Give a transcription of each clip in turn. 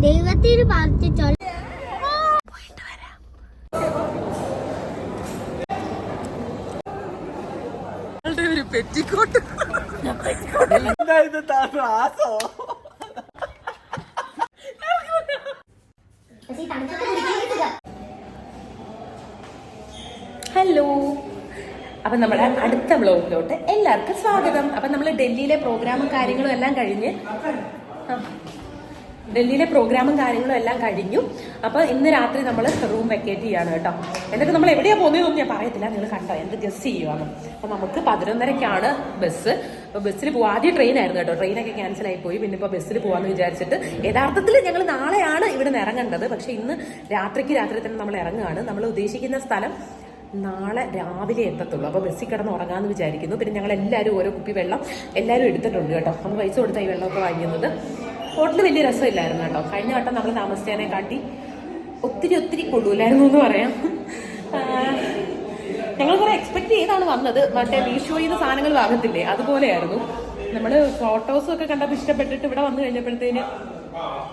ദൈവത്തിന് പ്രാർത്ഥിച്ചോ. ഒരു petticoat hello. അപ്പൊ നമ്മുടെ അടുത്ത ബ്ലോഗിലോട്ട് എല്ലാവർക്കും സ്വാഗതം. അപ്പൊ നമ്മൾ ഡൽഹിയിലെ പ്രോഗ്രാമും കാര്യങ്ങളും എല്ലാം കഴിഞ്ഞ് ആ, ഡൽഹിയിലെ പ്രോഗ്രാമും കാര്യങ്ങളും എല്ലാം കഴിഞ്ഞു. അപ്പൊ ഇന്ന് രാത്രി നമ്മൾ റൂം വെക്കേറ്റ് ചെയ്യാണ് കേട്ടോ. എന്നിട്ട് നമ്മൾ എവിടെയാ പോകുന്നതെന്നൊന്നും ഞാൻ പറയത്തില്ല. നിങ്ങൾ കണ്ടോ? എന്ത് ഗസ് ചെയ്യുവാണ്. അപ്പൊ നമുക്ക് പതിനൊന്നരക്കാണ് ബസ് അപ്പൊ ബസ്സിൽ പോകും ആദ്യം ട്രെയിൻ ആയിരുന്നു കേട്ടോ. ട്രെയിനൊക്കെ ക്യാൻസൽ ആയി പോയി. പിന്നെ ഇപ്പൊ ബസ്സിൽ പോകാന്ന് വിചാരിച്ചിട്ട് യഥാർത്ഥത്തിൽ ഞങ്ങൾ നാളെയാണ് ഇവിടെ നിന്ന് ഇറങ്ങേണ്ടത്. പക്ഷെ ഇന്ന് രാത്രിക്ക് രാത്രി തന്നെ നമ്മൾ ഇറങ്ങുകയാണ്. നമ്മൾ ഉദ്ദേശിക്കുന്ന സ്ഥലം നാളെ രാവിലെ എത്തത്തുള്ളൂ. അപ്പോൾ ബസ്സിൽ കിടന്ന് ഉറങ്ങാമെന്ന് വിചാരിക്കുന്നു. പിന്നെ ഞങ്ങൾ എല്ലാവരും ഓരോ കുപ്പി വെള്ളം എല്ലാവരും എടുത്തിട്ടുണ്ട് കേട്ടോ. നമ്മൾ പൈസ കൊടുത്താൽ ഈ വെള്ളമൊക്കെ വാങ്ങിക്കുന്നത്. ഹോട്ടൽ വലിയ രസമില്ലായിരുന്നു കേട്ടോ. കഴിഞ്ഞ വട്ടം നമ്മൾ താമസിച്ചതിനെ കാട്ടി ഒത്തിരി ഒത്തിരി കൊള്ളൂലായിരുന്നു എന്ന് പറയാം. ഞങ്ങൾ കുറെ എക്സ്പെക്ട് ചെയ്താണ് വന്നത്. മറ്റേ മീഷോയിൽ നിന്ന് സാധനങ്ങൾ വാങ്ങത്തില്ലേ? അതുപോലെയായിരുന്നു. നമ്മൾ ഫോട്ടോസും ഒക്കെ കണ്ടപ്പോൾ ഇഷ്ടപ്പെട്ടിട്ട് ഇവിടെ വന്നു കഴിഞ്ഞപ്പോഴത്തേന്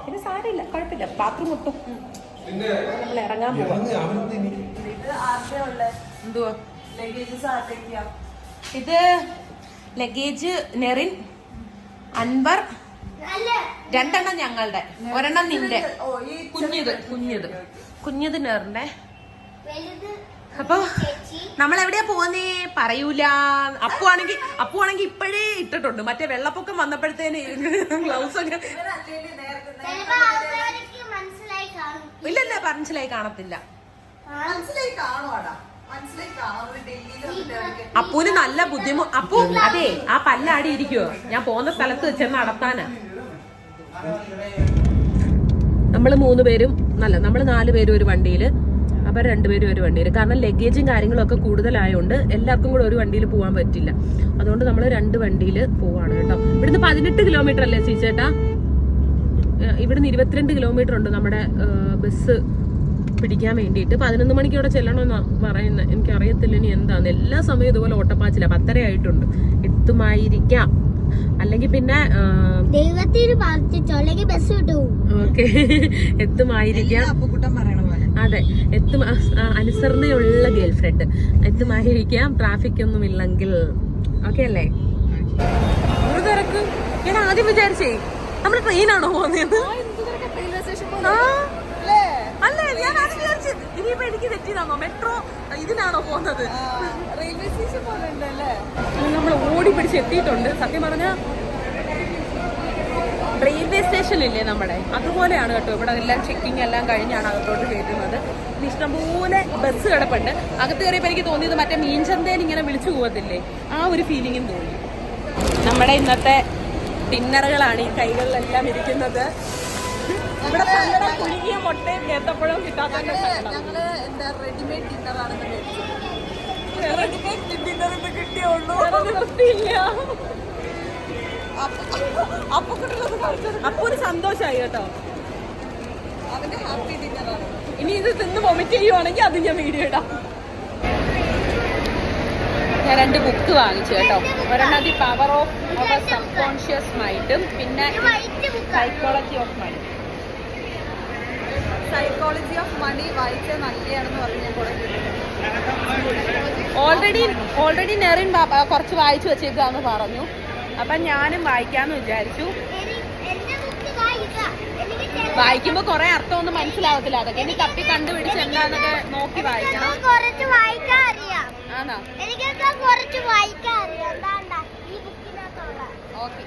പിന്നെ സാരമില്ല കുഴപ്പമില്ല. ബാത്റൂം ഒട്ടും നമ്മൾ ഇറങ്ങാൻ പോവാം. എന്തുവാ? ഇത് ലഗേജ് നെറിൻ അൻവർ രണ്ടെണ്ണം ഞങ്ങളുടെ. ഒരെണ്ണം നിന്റെ. കുഞ്ഞിത് കുഞ്ഞിത്. കുഞ്ഞിത് നേറിന്റെ അപ്പൊ നമ്മൾ എവിടെയാ പോകുന്നേ പറയൂല. അപ്പു ആണെങ്കിൽ അപ്പു ആണെങ്കിൽ ഇപ്പോഴേ ഇട്ടിട്ടുണ്ട്. മറ്റേ വെള്ളപ്പൊക്കം വന്നപ്പോഴത്തേന് ഗ്ലൗസ് ഒക്കെ മനസ്സിലായി കാണും. ഇല്ലല്ല മനസ്സിലായി കാണത്തില്ല. അപ്പൂന് നല്ല ബുദ്ധിമുട്ട് അപ്പു അതെ ആ പല്ലാടി ഇരിക്കുവോ? ഞാൻ പോകുന്ന സ്ഥലത്ത് ചെന്ന് നടത്താനാ. നമ്മൾ മൂന്ന് പേരും അല്ല നമ്മൾ നാല് പേരും ഒരു വണ്ടിയിൽ അപ്പം രണ്ടുപേരും ഒരു വണ്ടിയിൽ. കാരണം ലഗേജും കാര്യങ്ങളൊക്കെ കൂടുതലായതുകൊണ്ട് എല്ലാവർക്കും കൂടെ ഒരു വണ്ടിയിൽ പോകാൻ പറ്റില്ല. അതുകൊണ്ട് നമ്മൾ രണ്ട് വണ്ടിയിൽ പോവാണ് കേട്ടോ. ഇവിടുന്ന് പതിനെട്ട് കിലോമീറ്റർ അല്ലേ ചേച്ചേട്ടാ ഇവിടുന്ന് ഇരുപത്തിരണ്ട് കിലോമീറ്റർ ഉണ്ട് നമ്മുടെ ബസ് പിടിക്കാൻ വേണ്ടിയിട്ട്. പതിനൊന്ന് മണിക്ക് അവിടെ ചെല്ലണമെന്നാ പറയുന്നത് എനിക്കറിയത്തില്ല ഇനി എന്താന്ന്. എല്ലാ സമയവും ഇതുപോലെ ഓട്ടപ്പാച്ചില്ല പത്തര ആയിട്ടുണ്ട്. എത്തുമായിരിക്കാം. അല്ലെങ്കിൽ പിന്നെ ദൈവത്തിന് പ്രാർത്ഥിച്ചോ? അല്ലെങ്കിൽ ബസ് ഓക്കെ. എത്തുമായിരിക്കാം. അതെ എത്തും അനുസരണയുള്ള ഗേൾ ഫ്രണ്ട് എത്തുമായിരിക്കാം. ട്രാഫിക് ഒന്നും ഇല്ലെങ്കിൽ ഓക്കെ അല്ലേ? ഒരു തിരക്ക് ഞാൻ ആദ്യം വിചാരിച്ചേ നമ്മൾ ട്രെയിനാണോ പോകുന്നത്. അല്ലേ ഞാൻ ആദ്യം വിചാരിച്ചു ഇനിയിപ്പോ എനിക്ക് തെറ്റിയതാണോ? മെട്രോ ഇതിനാണോ പോകുന്നത്? റെയിൽവേ സ്റ്റേഷൻ പോലെ ഉണ്ടല്ലേ നമ്മൾ ഓടി പിടിച്ച് എത്തിയിട്ടുണ്ട്. സത്യം പറഞ്ഞ റെയിൽവേ സ്റ്റേഷനില്ലേ നമ്മുടെ? അതുപോലെയാണ് കേട്ടോ ഇവിടെ എല്ലാം ചെക്കിംഗ് എല്ലാം കഴിഞ്ഞാണ് അകത്തോട്ട് കയറ്റുന്നത്. ഇഷ്ടംപോലെ ബസ് കിടപ്പുണ്ട്. അകത്ത് കയറിയപ്പോൾ എനിക്ക് തോന്നിയത് മറ്റേ മീൻചന്തയിൽ ഇങ്ങനെ വിളിച്ചു പോകത്തില്ലേ? ആ ഒരു ഫീലിംഗും തോന്നി. നമ്മുടെ ഇന്നത്തെ ഡിന്നറുകളാണ് ഈ കൈകളിലെല്ലാം ഇരിക്കുന്നത്. ഇവിടെ സങ്കടം കുലുങ്ങിയ മുട്ടയും ഏത്തപ്പഴവും കിട്ടാത്തതിന്റെ ഞങ്ങൾ എന്താ റെഡിമെയ്ഡ് ഡിന്നർ ആണെന്ന് റെഡിമെയ്ഡ് ഡിന്നർ കിട്ടിയുള്ളൂ. നിർത്തിയില്ല. അപ്പൊ ഒരു സന്തോഷമായി കേട്ടോ. അവന്റെ ഹാപ്പി ഡിന്നർ ആണ്. ഇനി ഇത് തിന്ന് വൊമിറ്റ് ചെയ്യുവാണെങ്കിൽ അത് ഞാൻ വീഡിയോ ഇടാം. ഞാൻ രണ്ട് ബുക്ക് വാങ്ങിച്ചു കേട്ടോ. ഒരെണ്ണം the power of our subconscious മൈൻഡും പിന്നെ psychology of mind psychology of money വായിച്ചത് നല്ലതാണെന്ന് പറഞ്ഞു ഞാൻ കുറെ ഓൾറെഡി ഓൾറെഡി നെറിൻ ബാബ കുറച്ച് വായിച്ചു വെച്ചേക്കാന്ന് പറഞ്ഞു. അപ്പം ഞാനും വായിക്കാന്ന് വിചാരിച്ചു. വായിക്കുമ്പോ കൊറേ അർത്ഥം ഒന്നും മനസ്സിലാവത്തില്ല. അതൊക്കെ ഇനി തപ്പി കണ്ടുപിടിച്ച് എന്താന്നൊക്കെ നോക്കി വായിക്കണം. കുറച്ച് വായിക്കാൻ അറിയാം. ആണോ? എനിക്കൊക്കെ കുറച്ച് വായിക്കാൻ അറിയാം. എന്താണ്ടാ? ഈ ബുക്കിനകത്തുള്ള ഓക്കെ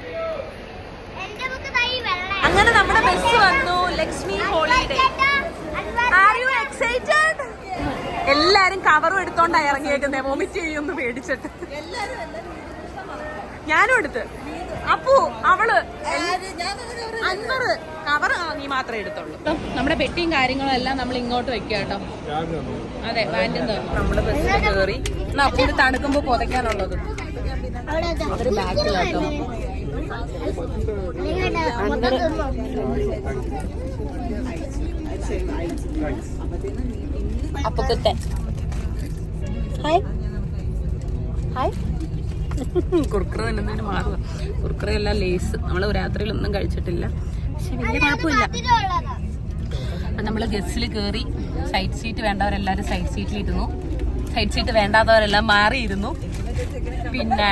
എന്റെ ബുക്ക് തൈ വെള്ള അങ്ങനെ നമ്മുടെ ബസ് വന്നു. Lakshmi holiday are you excited എല്ലാരും കവറും എടുത്തോണ്ടാ ഇറങ്ങിയേക്കുന്നേ. വോമിറ്റ് ചെയ്യുമെന്ന് പേടിച്ചിട്ട്. ഞാനും എടുത്ത്. അപ്പു അവൾ അൻപറ് കവർ നീ മാത്രമേ എടുത്തുള്ളൂ. നമ്മുടെ പെട്ടിയും കാര്യങ്ങളും എല്ലാം നമ്മൾ ഇങ്ങോട്ട് വെക്കുക കേട്ടോ. അതെ വാന്റും നമ്മൾ ബസ്സിൽ കയറി അപ്പൊ അപ്പു ഇത് തണുക്കുമ്പോ പുതയ്ക്കാനുള്ളത്. അവർ ബാക്കിലാട്ടോ മൊത്തം അപ്പുക്കുത്തെ ഹായ്. ഹായ്. കുർക്കറ തന്നെ മാറുക. കുർക്കറയല്ല ലേസ്. നമ്മൾ രാത്രിയിലൊന്നും കഴിച്ചിട്ടില്ല. പക്ഷെ വലിയ കുഴപ്പമില്ല നമ്മൾ ഗസ്റ്റിൽ കയറി സൈഡ് സീറ്റ് വേണ്ടവരെല്ലാവരും സൈഡ് സീറ്റിലിരുന്നു. സൈഡ് സീറ്റ് വേണ്ടാത്തവരെല്ലാം മാറിയിരുന്നു. പിന്നെ.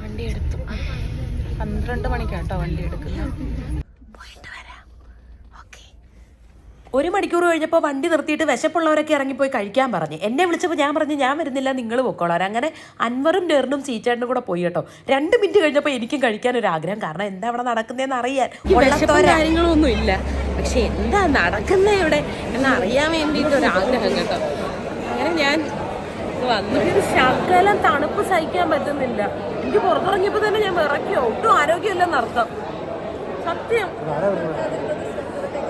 വണ്ടി എടുത്തു. പന്ത്രണ്ട് മണിക്കാട്ടോ വണ്ടി എടുക്കുന്നത് പോയിട്ട് വരാം ഓക്കെ ഒരു മണിക്കൂർ കഴിഞ്ഞപ്പോൾ വണ്ടി നിർത്തിയിട്ട് വിശപ്പുള്ളവരൊക്കെ ഇറങ്ങിപ്പോയി കഴിക്കാൻ പറഞ്ഞു. എന്നെ വിളിച്ചപ്പോൾ ഞാൻ പറഞ്ഞു ഞാൻ വരുന്നില്ല നിങ്ങൾ പൊക്കോളാം. അങ്ങനെ അൻവറും ഡെറിനും ചീച്ചേട്ടനും കൂടെ പോയി കേട്ടോ. രണ്ട് മിനിറ്റ് കഴിഞ്ഞപ്പോൾ എനിക്കും കഴിക്കാൻ ഒരു ആഗ്രഹം. കാരണം എന്താ അവിടെ നടക്കുന്നതെന്ന് അറിയാൻ. കാര്യങ്ങളൊന്നും ഇല്ല. പക്ഷെ എന്താ നടക്കുന്നേ ഇവിടെ എന്ന് അറിയാൻ വേണ്ടിയിട്ട് ഒരു ആഗ്രഹം കേട്ടോ. അങ്ങനെ ഞാൻ വന്നു ശകലം തണുപ്പ് സഹിക്കാൻ പറ്റുന്നില്ല. എനിക്ക് പുറത്തിറങ്ങിയപ്പോൾ തന്നെ ഞാൻ വിറക്കിയോ ഒട്ടും ആരോഗ്യമില്ലെന്നർത്ഥം. സത്യം.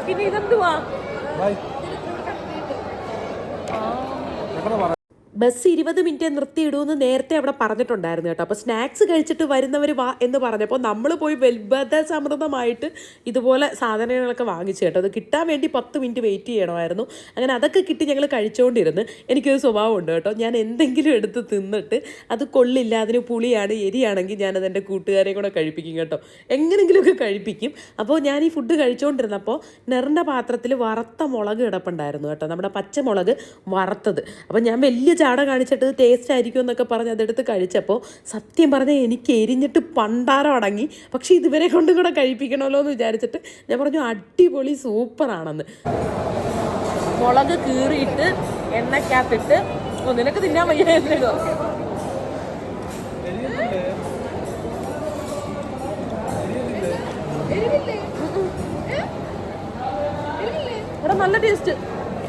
പിന്നെ ഇതെന്തുവാ? ভাই। এখনও ബസ് ഇരുപത് മിനിറ്റ് നിർത്തിയിടുമെന്ന് നേരത്തെ അവിടെ പറഞ്ഞിട്ടുണ്ടായിരുന്നു കേട്ടോ. അപ്പോൾ സ്നാക്സ് കഴിച്ചിട്ട് വരുന്നവർ വാ എന്ന് പറഞ്ഞപ്പോൾ നമ്മൾ പോയി വെൽബദ സമൃദ്ധമായിട്ട് ഇതുപോലെ സാധനങ്ങളൊക്കെ വാങ്ങിച്ചു കേട്ടോ. അത് കിട്ടാൻ വേണ്ടി പത്ത് മിനിറ്റ് വെയിറ്റ് ചെയ്യണമായിരുന്നു. അങ്ങനെ അതൊക്കെ കിട്ടി ഞങ്ങൾ കഴിച്ചുകൊണ്ടിരുന്ന് എനിക്കൊരു സ്വഭാവമുണ്ട് കേട്ടോ. ഞാൻ എന്തെങ്കിലും എടുത്ത് തിന്നിട്ട് അത് കൊള്ളില്ല അതിന് പുളിയാണ് എരിയാണെങ്കിൽ ഞാനത് എന്റെ കൂട്ടുകാരെ കൂടെ കഴിപ്പിക്കും കേട്ടോ. എങ്ങനെങ്കിലുമൊക്കെ കഴിപ്പിക്കും. അപ്പോൾ ഞാൻ ഈ ഫുഡ് കഴിച്ചുകൊണ്ടിരുന്നപ്പോൾ നെറിന്റെ പാത്രത്തിൽ വറുത്ത മുളക് കിടപ്പുണ്ടായിരുന്നു കേട്ടോ. നമ്മുടെ പച്ചമുളക് വറുത്തത്. അപ്പോൾ ഞാൻ വലിയ ചാട കാണിച്ചിട്ട് ടേസ്റ്റ് ആയിരിക്കും എന്നൊക്കെ പറഞ്ഞ് അതെടുത്ത് കഴിച്ചപ്പോൾ സത്യം പറഞ്ഞാൽ എനിക്ക് എരിഞ്ഞിട്ട് പണ്ടാരം അടങ്ങി. പക്ഷേ ഇതുവരെ കൊണ്ടും കൂടെ കഴിപ്പിക്കണമല്ലോ എന്ന് വിചാരിച്ചിട്ട് ഞാൻ പറഞ്ഞു അടിപൊളി സൂപ്പറാണെന്ന് മുളക് കീറിയിട്ട് എണ്ണക്കകത്തിട്ട് ഓ, നിനക്ക് തിന്നാൻ വയ്യായിരുന്നോ നല്ല ടേസ്റ്റ്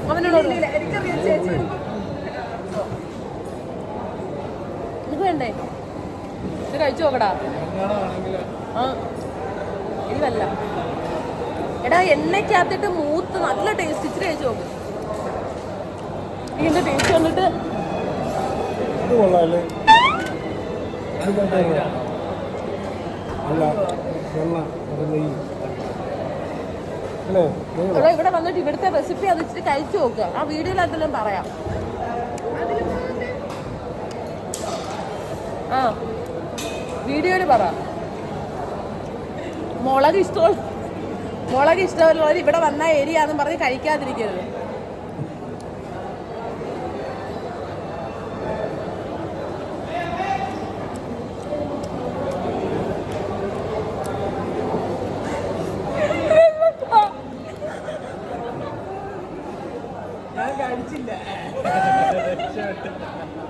അവനോട് എനിക്കറിയാം ചേച്ചി. ഇത് വേണ്ടേ ഇത് കഴിച്ചു നോക്കടാ. ആ. ഇതല്ല. എടാ എണ്ണയ്ക്കകത്തിട്ട് മൂത്ത് നല്ല ടേസ്റ്റ് ഇച്ചിരി കഴിച്ചു നോക്ക്. ഇതിന്റെ ടേസ്റ്റ് വന്നിട്ട് ഇവിടെ വന്നിട്ട് ഇവിടുത്തെ റെസിപ്പി അത് ഇച്ചിരി കഴിച്ചു നോക്കുക ആ വീഡിയോയിൽ അതെല്ലാം പറയാം. ആ. വീഡിയോയിൽ പറ. മുളക് ഇഷ്ടമുള്ള മുളക് ഇഷ്ടമുള്ളവർ ഇവിടെ വന്ന ഏരിയ എന്ന് പറഞ്ഞ് കഴിക്കാതിരിക്കരുത്. ഞാൻ കഴിച്ചില്ല ഞാനെന്താണ് ചമച്ചിരിക്കണോ ഇത് പങ്കു തരുമോ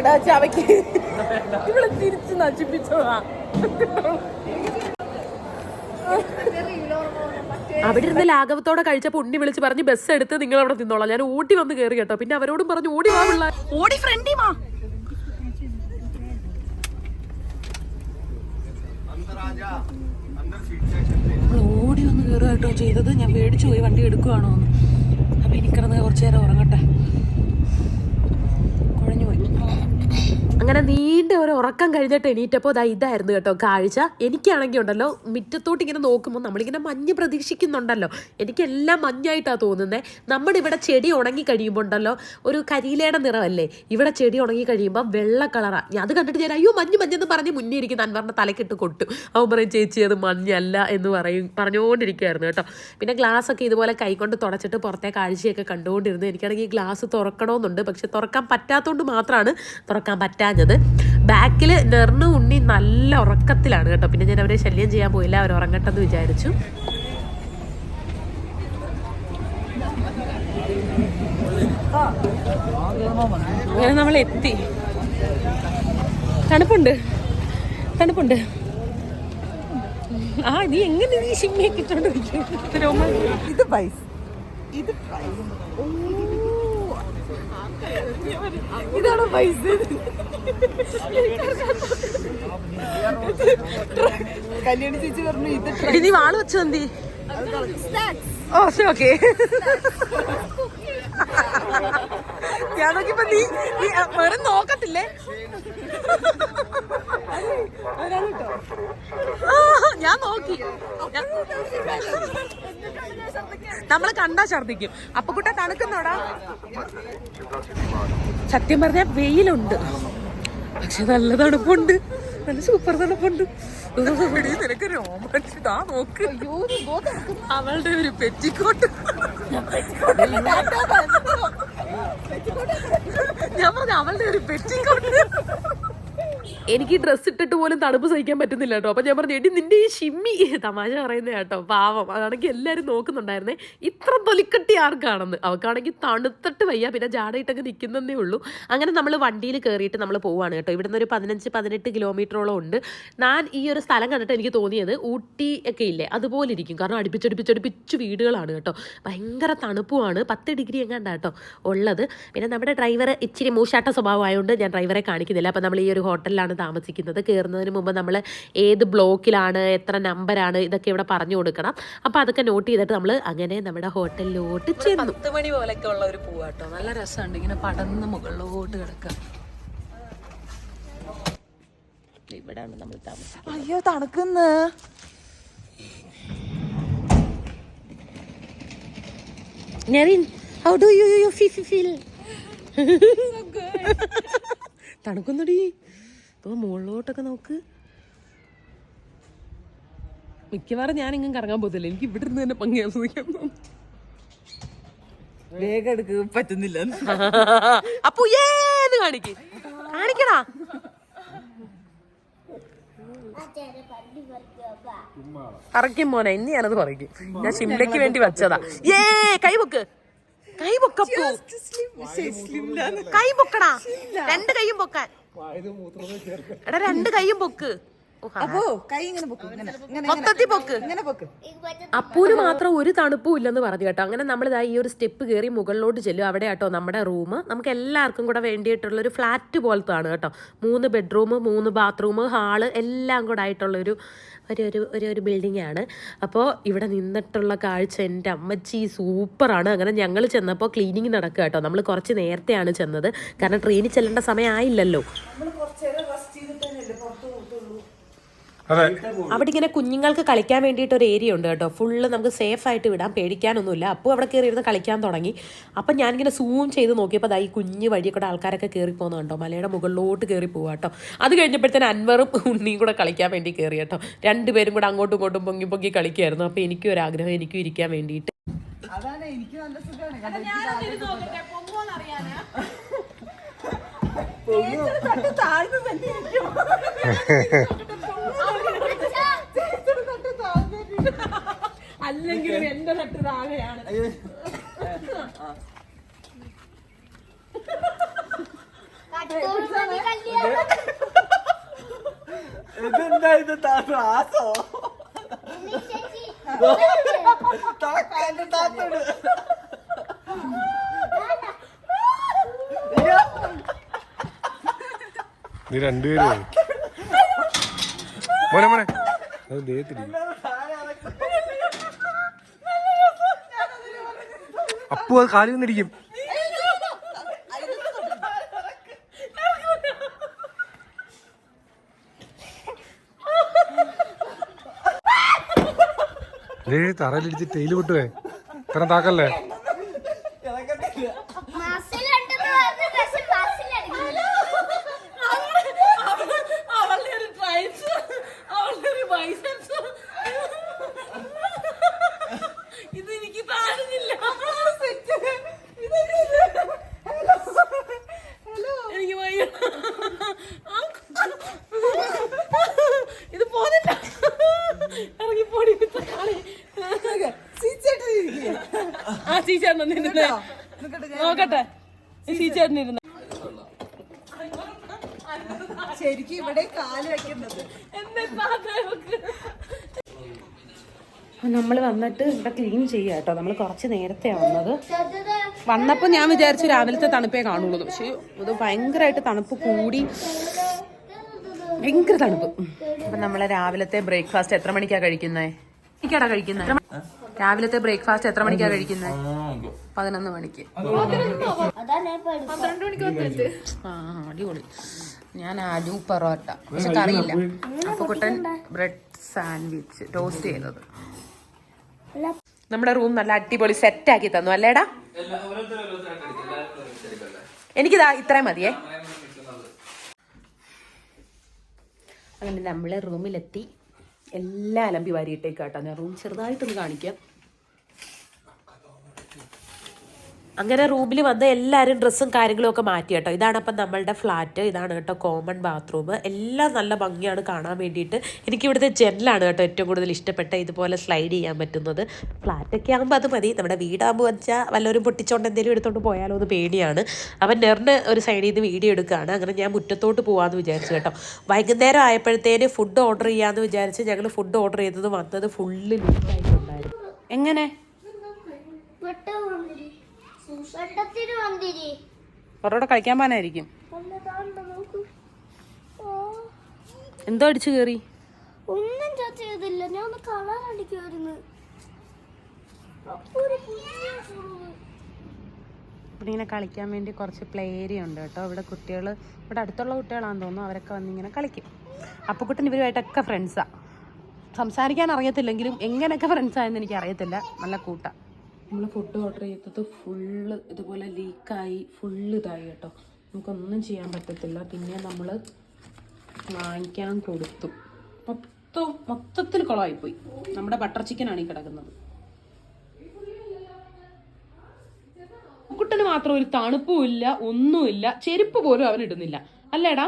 എടാ ചവയ്ക്ക്. ഇവിടെ തിരിച്ച് നശിപ്പിച്ചതാ. അവിടെ ഇരുന്ന് ലാഘവത്തോടെ കഴിച്ചപ്പോൾ ഉണ്ണി വിളിച്ച് പറഞ്ഞ് ബസ് എടുത്ത് നിങ്ങൾ അവിടെ നിന്നോളാം. ഞാൻ ഓടി വന്ന് കയറി കേട്ടോ. പിന്നെ അവരോടും പറഞ്ഞു ഓടി വാ പിള്ളേർ ഓടി ഫ്രണ്ടി വാ നമ്മൾ ഓടി വന്ന് കയറുക കേട്ടോ ചെയ്തത്. ഞാൻ പേടിച്ചു പോയി വണ്ടി എടുക്കുവാണോ എന്ന് അപ്പോൾ എനിക്കിടന്ന് കുറച്ച് നേരം ഉറങ്ങട്ടെ കുഴഞ്ഞു പോയി അങ്ങനെ നീണ്ട ഒരു ഉറക്കം കഴിഞ്ഞിട്ട് എണീറ്റപ്പോൾ അതാ ഇതായിരുന്നു കേട്ടോ കാഴ്ച. എനിക്കാണെങ്കിൽ ഉണ്ടല്ലോ മുറ്റത്തോട്ട് ഇങ്ങനെ നോക്കുമ്പോൾ നമ്മളിങ്ങനെ മഞ്ഞ് പ്രതീക്ഷിക്കുന്നുണ്ടല്ലോ. എനിക്കെല്ലാം മഞ്ഞായിട്ടാണ് തോന്നുന്നത് നമ്മുടെ ഇവിടെ ചെടി ഉണങ്ങി കഴിയുമ്പോൾ ഉണ്ടല്ലോ ഒരു കരിയിലയുടെ നിറമല്ലേ? ഇവിടെ ചെടി ഉണങ്ങി കഴിയുമ്പോൾ വെള്ള കളറാണ് ഞാൻ അത് കണ്ടിട്ട് ഞാൻ അയ്യോ മഞ്ഞ് മഞ്ഞെന്ന് പറഞ്ഞ് മുന്നേ ഇരിക്കുന്ന അൻവറിന്റെ തലക്കിട്ട് കൊട്ടു. അവൻ പറയും ചേച്ചി അത് മഞ്ഞല്ല എന്ന് പറയും പറഞ്ഞുകൊണ്ടിരിക്കുകയായിരുന്നു കേട്ടോ. പിന്നെ ഗ്ലാസ് ഒക്കെ ഇതുപോലെ കൈകൊണ്ട് തുടച്ചിട്ട് പുറത്തെ കാഴ്ചയൊക്കെ കണ്ടുകൊണ്ടിരുന്നു. എനിക്കാണെങ്കിൽ ഗ്ലാസ് തുറക്കണമെന്നുണ്ട് പക്ഷെ തുറക്കാൻ പറ്റാത്തതുകൊണ്ട് മാത്രമാണ് തുറക്കാൻ പറ്റാഞ്ഞത്. ബാക്കിൽ നെറിന് ഉണ്ണി നല്ല ഉറക്കത്തിലാണ് കേട്ടോ. പിന്നെ ഞാൻ അവരെ ശല്യം ചെയ്യാൻ പോയില്ല അവർ ഉറങ്ങട്ടെന്ന് വിചാരിച്ചു. അങ്ങനെ നമ്മൾ എത്തി. തണുപ്പുണ്ട്. തണുപ്പുണ്ട്. ആ നീ എങ്ങനെ നീ ഷിമ്മിയൊക്കെ ഇട്ടോണ്ട് ഇത് പൈസ ഇത് പൈസ ഇതാണ് പൈസ. കല്യാണി ചേച്ചി പറഞ്ഞു ഇത് ഇനി വാൾ വെച്ചോ എന്തി? Oh okay. ഞാൻ നോക്കിയപ്പോ നീ വെറും നോക്കത്തില്ലേ? ഞാൻ നോക്കി. നമ്മൾ കണ്ടാ ഛർദിക്കും അപ്പൊ കുട്ട തണുക്കുന്നോടാ? സത്യം പറഞ്ഞ വെയിലുണ്ട്. പക്ഷെ നല്ല തണുപ്പുണ്ട്. നല്ല സൂപ്പർ തണുപ്പുണ്ട്. നിനക്ക് രോമാഞ്ചം ഇതാ നോക്ക്. അവളുടെ ഒരു പെറ്റിക്കോട്ട്. ഞാൻ പറഞ്ഞു അവളുടെ ഒരു പെറ്റിക്കോട്ട്. എനിക്ക് ഡ്രസ്സ് ഇട്ടിട്ട് പോലും തണുപ്പ് സഹിക്കാൻ പറ്റുന്നില്ല കേട്ടോ. അപ്പൊ ഞാൻ പറഞ്ഞു എടി നിന്റെ ഈ ഷിമ്മി. തമാശ പറയുന്നത് കേട്ടോ. പാവം. അതാണെങ്കിൽ എല്ലാവരും നോക്കുന്നുണ്ടായിരുന്നേ. ഇത്ര തൊലിക്കട്ടി ആർക്കാണെന്ന്. അവക്കാണെങ്കിൽ തണുത്തിട്ട് വയ്യ. പിന്നെ ജാടയിട്ടൊക്കെ നിൽക്കുന്നതേ ഉള്ളൂ. അങ്ങനെ നമ്മൾ വണ്ടിയിൽ കയറിയിട്ട് നമ്മൾ പോവാണ് കേട്ടോ. ഇവിടുന്ന് ഒരു പതിനഞ്ച് പതിനെട്ട് കിലോമീറ്ററോളം ഉണ്ട്. ഞാൻ ഈ ഒരു സ്ഥലം കണ്ടിട്ട് എനിക്ക് തോന്നിയത് ഊട്ടി ഒക്കെ ഇല്ലേ? അതുപോലെ ഇരിക്കും. കാരണം അടുപ്പിച്ചടുപ്പിച്ചടുപ്പിച്ച് വീടുകളാണ് കേട്ടോ. ഭയങ്കര തണുപ്പുമാണ്. പത്ത് ഡിഗ്രി എങ്ങാണ്ടാ കേട്ടോ ഉള്ളത്. പിന്നെ നമ്മുടെ ഡ്രൈവർ ഇച്ചിരി മൂശാട്ട സ്വഭാവമായതുകൊണ്ട് ഞാൻ ഡ്രൈവറെ കാണിക്കുന്നില്ല. അപ്പം നമ്മൾ ഈ ഒരു ഹോട്ടലിലാണ് താമസിക്കുന്നത്. കയറുന്നതിന് മുമ്പ് നമ്മൾ ഏത് ബ്ലോക്കിലാണ് എത്ര നമ്പറാണ് ഇതൊക്കെ ഇവിടെ പറഞ്ഞു കൊടുക്കണം. അപ്പോൾ അതൊക്കെ നോട്ട് ചെയ്തിട്ട് നമ്മൾ അങ്ങനെ നമ്മുടെ ഹോട്ടലിലോട്ട് ചെന്നു. പത്ത് മണി പോലൊക്കെ ഉള്ള ഒരു പൂവാട്ടോ. നല്ല രസമുണ്ട് ഇങ്ങനെ പടന്ന് മുകളിലോട്ട് കിടക്കുക ഇവിടാണ് നമ്മൾ താമസിക്കുന്നത്. അയ്യോ തണുക്കുന്നു. how do you, you feel? feel? തണുക്കുന്നടി. ഇപ്പൊ മുകളിലോട്ടൊക്കെ നോക്ക്. മിക്കവാറും ഞാൻ ഇങ്ങനെ കറങ്ങാൻ പോകത്തില്ല. എനിക്ക് ഇവിടെ ഇരുന്ന് തന്നെ പങ്കി ആസ്വദിക്കാൻ തോന്നും. വേഗം എടുക്കുക പറ്റുന്നില്ല. അപ്പൊ ഏന്ന് കാണിക്ക്. കാണിക്കടാ. പറക്കും മോനെ ഇനി ഞാനത് പറിക്കും. ഞാൻ ഷിംലയ്ക്ക് വേണ്ടി വെച്ചതാ. ഏ കൈ പൊക്ക്. കൈ പൊക്കപ്പോ കൈ പൊക്കടാ. രണ്ട് കൈയും പൊക്കാൻ. എടാ രണ്ട് കൈയും പൊക്ക്. അപ്പോ കൈ ഇങ്ങനെ പൊക്കും ഇങ്ങനെ ഇങ്ങനെ മൊത്തത്തിൽ പൊക്ക്. ഇങ്ങനെ പൊക്ക്. അപ്പൂന് മാത്രം ഒരു തണുപ്പും ഇല്ലെന്ന് പറഞ്ഞു കേട്ടോ. അങ്ങനെ നമ്മൾ ഇതാ ഈ ഒരു സ്റ്റെപ്പ് കയറി മുകളിലോട്ട് ചെല്ലും അവിടെ കേട്ടോ നമ്മുടെ റൂം. നമുക്ക് എല്ലാവർക്കും കൂടെ വേണ്ടിയിട്ടുള്ള ഒരു ഫ്ലാറ്റ് പോലത്തെ ആണ് കേട്ടോ. മൂന്ന് ബെഡ്റൂം മൂന്ന് ബാത്റൂം ഹാൾ എല്ലാം കൂടെ ആയിട്ടുള്ള ഒരു ഒരു ഒരു ഒരു ബിൽഡിംഗ് ആണ്. അപ്പോൾ ഇവിടെ നിന്നിട്ടുള്ള കാഴ്ച എന്റെ അമ്മച്ചി സൂപ്പറാണ്. അങ്ങനെ ഞങ്ങൾ ചെന്നപ്പോൾ ക്ലീനിങ് നടക്കുക കേട്ടോ. നമ്മൾ കുറച്ച് നേരത്തെയാണ് ചെന്നത്. കാരണം ട്രെയിനിൽ ചെല്ലേണ്ട സമയമായില്ലല്ലോ അതെ അവിടെ ഇങ്ങനെ കുഞ്ഞുങ്ങൾക്ക് കളിക്കാൻ വേണ്ടിയിട്ട് ഒരു ഏരിയ ഉണ്ട് കേട്ടോ. ഫുള്ള് നമുക്ക് സേഫ് ആയിട്ട് വിടാം. പേടിക്കാനൊന്നുമില്ല. അപ്പോൾ അവിടെ കയറി ഇരുന്ന് കളിക്കാൻ തുടങ്ങി. അപ്പം ഞാനിങ്ങനെ സൂം ചെയ്ത് നോക്കിയപ്പോൾ അതായി ഈ കുഞ്ഞ് വഴി കൂടെ ആൾക്കാരൊക്കെ കയറി പോകുന്നത് കേട്ടോ മലയുടെ മുകളിലോട്ട് കയറി പോവാ കേട്ടോ. അത് കഴിഞ്ഞപ്പോഴത്തേന് അൻവറും ഉണ്ണിയും കൂടെ കളിക്കാൻ വേണ്ടി കയറി കേട്ടോ. രണ്ടുപേരും കൂടെ അങ്ങോട്ടും ഇങ്ങോട്ടും പൊങ്ങി പൊങ്ങി കളിക്കുമായിരുന്നു അപ്പോൾ എനിക്കും ഒരു ആഗ്രഹം എനിക്കും ഇരിക്കാൻ വേണ്ടിയിട്ട്. അതാണ് എനിക്ക് നല്ല സുഖമാണ്. താഴ്ന്നു തന്നെ അല്ലെങ്കിൽ എന്റെ തട്ട് താഴെയാണ് ഇതെന്താ ഇത് താക്കാന്റെ താത്തോട് നീ രണ്ടുപേരും. മോനെ മോനെ. അത് ദേഹത്തിരി അപ്പു അത് കാലിൽ നിന്നിരിക്കും തറയിലിടിച്ച് തേയിൽ പൊട്ടുവേ. ഇത്ര താക്കല്ലേ മസിലുണ്ടെന്ന് പറഞ്ഞ് പക്ഷെ മസിലടിക്കില്ല. അവളുടെ ഒരു ട്രൈബ്സ് അവളുടെ ഒരു ബൈസെപ്സ് ഇത് എനിക്ക് താഴുന്നില്ല എനിക്ക് വയ്യ ഇത് പോന്നില്ല ഇറങ്ങി പോടി കളി ആ ചീച്ചേട്ടൻ നിന്ന് നോക്കട്ടെ. ചീച്ചേട്ടൻ ഇരുന്ന് ശരിക്കും ഇവിടെ കാൽ വെക്കുന്നത്. നമ്മൾ വന്നിട്ട് ഇവിടെ ക്ലീൻ ചെയ്യുക കേട്ടോ. നമ്മൾ കുറച്ച് നേരത്തെ വന്നത്. വന്നപ്പോൾ ഞാൻ വിചാരിച്ചു രാവിലത്തെ തണുപ്പേ കാണുള്ളൂ. പക്ഷേ ഇത് ഭയങ്കരമായിട്ട് തണുപ്പ് കൂടി. ഭയങ്കര തണുപ്പ്. അപ്പം നമ്മളെ രാവിലത്തെ ബ്രേക്ക്ഫാസ്റ്റ് എത്ര മണിക്കാണ് കഴിക്കുന്നത് എനിക്കാടാ കഴിക്കുന്നത്? രാവിലത്തെ ബ്രേക്ക്ഫാസ്റ്റ് എത്ര മണിക്കാ കഴിക്കുന്നത്? പതിനൊന്ന് മണിക്ക്. അതാണ് മണിക്ക്. ആ അടിപൊളി. ഞാൻ ആലു പൊറോട്ട. പക്ഷെ കറിയില്ല. അപ്പൊ കുട്ടൻ ബ്രെഡ് സാൻഡ്വിച്ച് ടോസ്റ്റ് ചെയ്തത് നമ്മുടെ റൂം നല്ല അടിപൊളി സെറ്റ് ആക്കി തന്നു അല്ലേടാ? എനിക്കിതാ ഇത്രയും മതിയേ. അങ്ങനെ നമ്മൾ റൂമിലെത്തി. എല്ലാം അലമ്പി വാരിയിട്ടേക്കാട്ടോ ഞാൻ റൂം ചെറുതായിട്ടൊന്ന് കാണിക്കാം. അങ്ങനെ റൂമിൽ വന്ന് എല്ലാവരും ഡ്രസ്സും കാര്യങ്ങളും ഒക്കെ മാറ്റി കേട്ടോ. ഇതാണ് അപ്പം നമ്മളുടെ ഫ്ലാറ്റ് ഇതാണ് കേട്ടോ കോമൺ ബാത്റൂം എല്ലാം നല്ല ഭംഗിയാണ് കാണാൻ വേണ്ടിയിട്ട്. എനിക്ക് ഇവിടുത്തെ ജനലാണ് കേട്ടോ ഏറ്റവും കൂടുതൽ ഇഷ്ടപ്പെട്ട ഇതുപോലെ സ്ലൈഡ് ചെയ്യാൻ പറ്റുന്നത്. ഫ്ലാറ്റൊക്കെ ആകുമ്പോൾ അത് മതി. നമ്മുടെ വീടാകുമ്പോൾ വെച്ചാൽ വല്ലവരും പൊട്ടിച്ചോണ്ട് എന്തെങ്കിലും എടുത്തോണ്ട് പോയാലോ എന്ന് പേടിയാണ്. അവൻ നെറിന് ഒരു സൈഡിൽ നിന്ന് വീഡിയോ എടുക്കുകയാണ് അങ്ങനെ ഞാൻ മുറ്റത്തോട്ട് പോകാമെന്ന് വിചാരിച്ചു കേട്ടോ. വൈകുന്നേരം ആയപ്പോഴത്തേന് ഫുഡ് ഓർഡർ ചെയ്യാമെന്ന് വിചാരിച്ച് ഞങ്ങൾ ഫുഡ് ഓർഡർ ചെയ്തത് വന്നത് ഫുള്ള് ലീക്കായിട്ടുണ്ടായിരുന്നു എങ്ങനെ? അവരോട് കളിക്കാൻ പോകാനായിരിക്കും എന്തോ അടിച്ചു കേറി. ഒന്നും ചെയ്തില്ല. ഞാൻ ഒന്ന് കളർ അടിക്കുമായിരുന്നു. ഇവിടെ ഇങ്ങനെ കളിക്കാൻ വേണ്ടി കുറച്ച് പ്ലേ ഏരിയ ഉണ്ട് കേട്ടോ. ഇവിടെ കുട്ടികൾ ഇവിടെ അടുത്തുള്ള കുട്ടികളാണെന്ന് തോന്നുന്നു. അവരൊക്കെ വന്നിങ്ങനെ കളിക്കും. അപ്പക്കുട്ടൻ ഇവരുമായിട്ടൊക്കെ ഫ്രണ്ട്സാണ് സംസാരിക്കാൻ അറിയത്തില്ലെങ്കിലും എങ്ങനെയൊക്കെ ഫ്രണ്ട്സായെന്ന് എനിക്ക് അറിയത്തില്ല നല്ല കൂട്ടാ. നമ്മൾ ഫുഡ് ഓർഡർ ചെയ്തത് ഫുള്ള് ഇതുപോലെ ലീക്കായി ഫുള്ള് ഇതായി കേട്ടോ. നമുക്കൊന്നും ചെയ്യാൻ പറ്റത്തില്ല. പിന്നെ നമ്മൾ വാങ്ങിക്കാൻ കൊടുത്തു. മൊത്തം മൊത്തത്തിൽ കുളമായിപ്പോയി നമ്മുടെ ബട്ടർ ചിക്കനാണ് ഈ കിടക്കുന്നത്. കുട്ടന് മാത്രം ഒരു തണുപ്പും ഇല്ല ഒന്നുമില്ല ചെരുപ്പ് പോലും അവൻ ഇടുന്നില്ല. അല്ലേടാ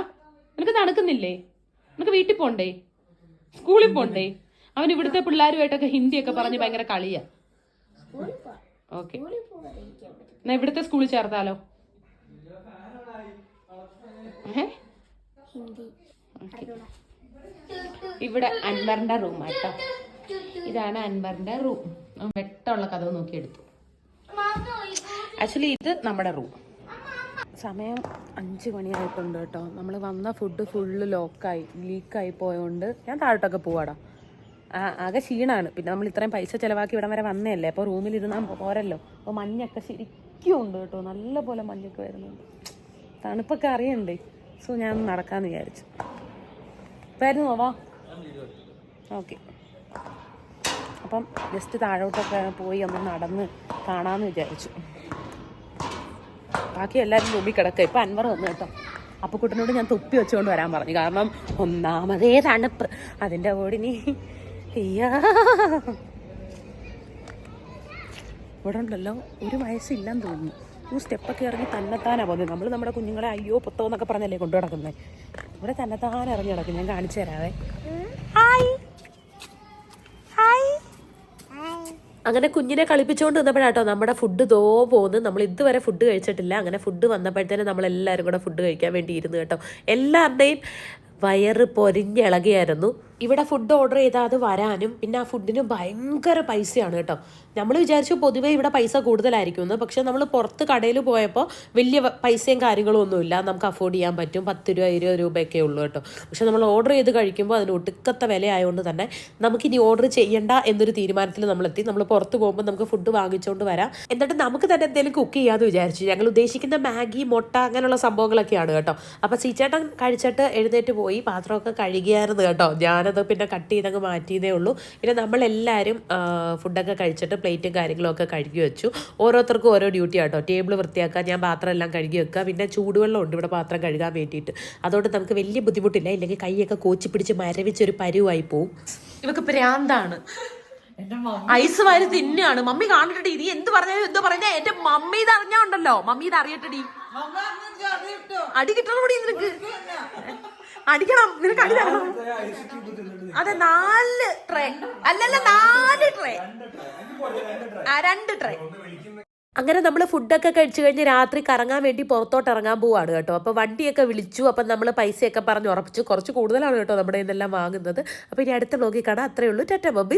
നിനക്ക് തണുക്കുന്നില്ലേ? നിനക്ക് വീട്ടിൽ പോണ്ടേ? സ്കൂളിൽ പോണ്ടേ? അവൻ ഇവിടുത്തെ പിള്ളേരുമായിട്ടൊക്കെ ഹിന്ദിയൊക്കെ പറഞ്ഞ് ഭയങ്കര കളിയാ. ഓക്കെ. എന്നാ ഇവിടുത്തെ സ്കൂളിൽ ചേർത്താലോ? ഇവിടെ അൻവറിന്റെ റൂം ആട്ടോ. ഇതാണ് അൻവറിന്റെ റൂം വെട്ടമുള്ള കഥ നോക്കി എടുത്തു ആക്ച്വലി ഇത് നമ്മുടെ റൂം സമയം അഞ്ച് മണിയായിട്ടുണ്ട് കേട്ടോ. നമ്മൾ വന്ന ഫുഡ് ഫുള്ള് ലോക്കായി ലീക്കായി പോയതുകൊണ്ട് ഞാൻ താഴോട്ടൊക്കെ പോവാടാ. ആകെ ക്ഷീണമാണ് പിന്നെ നമ്മൾ ഇത്രയും പൈസ ചിലവാക്കി ഇവിടം വരെ വന്നതല്ലേ? അപ്പോൾ റൂമിൽ ഇരുന്നാൽ പോരല്ലോ. അപ്പോൾ മഞ്ഞൊക്കെ ശരിക്കും ഉണ്ട് കേട്ടോ. നല്ല പോലെ മഞ്ഞൊക്കെ വരുന്നുണ്ട്. തണുപ്പൊക്കെ അറിയണ്ടേ? സോ ഞാൻ നടക്കാമെന്ന് വിചാരിച്ചു. വരുന്നു വാ. ഓക്കെ. അപ്പം ജസ്റ്റ് താഴോട്ടൊക്കെ പോയി ഒന്ന് നടന്ന് കാണാമെന്ന് വിചാരിച്ചു. ബാക്കി എല്ലാവരും റൂമിൽ കിടക്കുക ഇപ്പം അൻവർ വന്നു കേട്ടോ. അപ്പുക്കുട്ടനോട് ഞാൻ തൊപ്പി വെച്ചുകൊണ്ട് വരാൻ പറഞ്ഞു. കാരണം ഒന്നാമതേ തണുപ്പ്. അതിന്റെ ഓടിനി അയ്യാ ഇവിടെ ഉണ്ടല്ലോ ഒരു വയസ്സില്ലെന്ന് തോന്നുന്നു. ഈ സ്റ്റെപ്പൊക്കെ ഇറങ്ങി തന്നെത്താനാ പോകുന്നത്. നമ്മൾ നമ്മുടെ കുഞ്ഞുങ്ങളെ അയ്യോ പൊത്തോ എന്നൊക്കെ പറഞ്ഞല്ലേ കൊണ്ടു നടക്കുന്നത് ഇവിടെ തന്നെത്താൻ ഇറങ്ങി നടക്കും. ഞാൻ കാണിച്ചു തരാവേ. ഹായ്. ഹായ്. അങ്ങനെ കുഞ്ഞിനെ കളിപ്പിച്ചുകൊണ്ട് നിന്നപ്പോഴാട്ടോ നമ്മുടെ ഫുഡ് തോ പോകുന്നു നമ്മൾ ഇതുവരെ ഫുഡ് കഴിച്ചിട്ടില്ല. അങ്ങനെ ഫുഡ് വന്നപ്പോഴത്തേനും നമ്മൾ എല്ലാവരും കൂടെ ഫുഡ് കഴിക്കാൻ വേണ്ടി ഇരുന്നു കേട്ടോ. എല്ലാവരുടെയും വയറ് പൊരിഞ്ഞിളകിയായിരുന്നു ഇവിടെ ഫുഡ് ഓർഡർ ചെയ്താൽ അത് വരാനും പിന്നെ ആ ഫുഡിന് ഭയങ്കര പൈസയാണ് കേട്ടോ. നമ്മൾ വിചാരിച്ചു പൊതുവേ ഇവിടെ പൈസ കൂടുതലായിരിക്കും എന്ന്. പക്ഷെ നമ്മൾ പുറത്ത് കടയിൽ പോയപ്പോൾ വലിയ പൈസയും കാര്യങ്ങളും ഒന്നുമില്ല നമുക്ക് അഫോർഡ് ചെയ്യാൻ പറ്റും. പത്ത് രൂപ ഇരുപത് രൂപയൊക്കെ ഉള്ളൂ കേട്ടോ. പക്ഷെ നമ്മൾ ഓർഡർ ചെയ്ത് കഴിക്കുമ്പോൾ അതിന് ഒടുക്കത്തെ വില ആയതുകൊണ്ട് തന്നെ നമുക്കിനി ഓർഡർ ചെയ്യണ്ട എന്നൊരു തീരുമാനത്തിൽ നമ്മളെത്തി. നമ്മൾ പുറത്ത് പോകുമ്പോൾ നമുക്ക് ഫുഡ് വാങ്ങിച്ചുകൊണ്ട് വരാം. എന്നിട്ട് നമുക്ക് തന്നെ എന്തെങ്കിലും കുക്ക് ചെയ്യാമെന്ന് വിചാരിച്ചു. ഞങ്ങൾ ഉദ്ദേശിക്കുന്ന മാഗി മുട്ട അങ്ങനെയുള്ള സംഭവങ്ങളൊക്കെയാണ് കേട്ടോ. അപ്പോൾ സീച്ചേട്ടൻ കഴിച്ചിട്ട് എഴുന്നേറ്റ് പോയി. പാത്രമൊക്കെ കഴുകിയായിരുന്നു കേട്ടോ. ഞാനത് പിന്നെ കട്ട് ചെയ്തങ്ങ് മാറ്റിയതേ ഉള്ളൂ. പിന്നെ നമ്മളെല്ലാവരും ഫുഡൊക്കെ കഴിച്ചിട്ട് പ്ലേറ്റും കാര്യങ്ങളും ഒക്കെ കഴുകി വെച്ചു. ഓരോരുത്തർക്കും ഓരോ ഡ്യൂട്ടി ആട്ടോ. ടേബിൾ വൃത്തിയാക്കാൻ ഞാൻ പാത്രം എല്ലാം കഴുകി വെക്കുക. പിന്നെ ചൂടുവെള്ളം ഉണ്ട് ഇവിടെ പാത്രം കഴുകാൻ വേണ്ടിയിട്ട്. അതുകൊണ്ട് നമുക്ക് വലിയ ബുദ്ധിമുട്ടില്ല. ഇല്ലെങ്കിൽ കൈയൊക്കെ കോച്ചി പിടിച്ച് മരവിച്ചൊരു പരുവായി പോവും. ഇവക്ക് പ്രാന്താണ്. ഐസ് വാരി തിന്നാണ്. മമ്മി കാണട്ടെടി. നീ എന്ത് പറഞ്ഞാലും എന്തോ പറഞ്ഞാ എന്റെ മമ്മി ഇത് അറിഞ്ഞാ ഉണ്ടല്ലോ മമ്മി ഇത് അറിയട്ടെടി. അടി കിട്ടണം കൂടി നിനക്ക്? അടിക്കണം. നിനക്ക് അടി തരണം. അതെ നാല് ട്രേ അല്ലല്ല നാല് ട്രേ ആ രണ്ട് ട്രേ അങ്ങനെ നമ്മൾ ഫുഡൊക്കെ കഴിച്ചു കഴിഞ്ഞ് രാത്രി കറങ്ങാൻ വേണ്ടി പുറത്തോട്ട് ഇറങ്ങാൻ പോവാണ് കേട്ടോ. അപ്പോൾ വണ്ടിയൊക്കെ വിളിച്ചു. അപ്പം നമ്മൾ പൈസയൊക്കെ പറഞ്ഞ് ഉറപ്പിച്ചു. കുറച്ച് കൂടുതലാണ് കേട്ടോ നമ്മുടെ ഇതെല്ലാം വാങ്ങുന്നത്. അപ്പോൾ ഇനി അടുത്ത ബ്ലോഗിൽ കാണാം. അത്രയേ ഉള്ളൂ. ടെറ്റ ബൊബി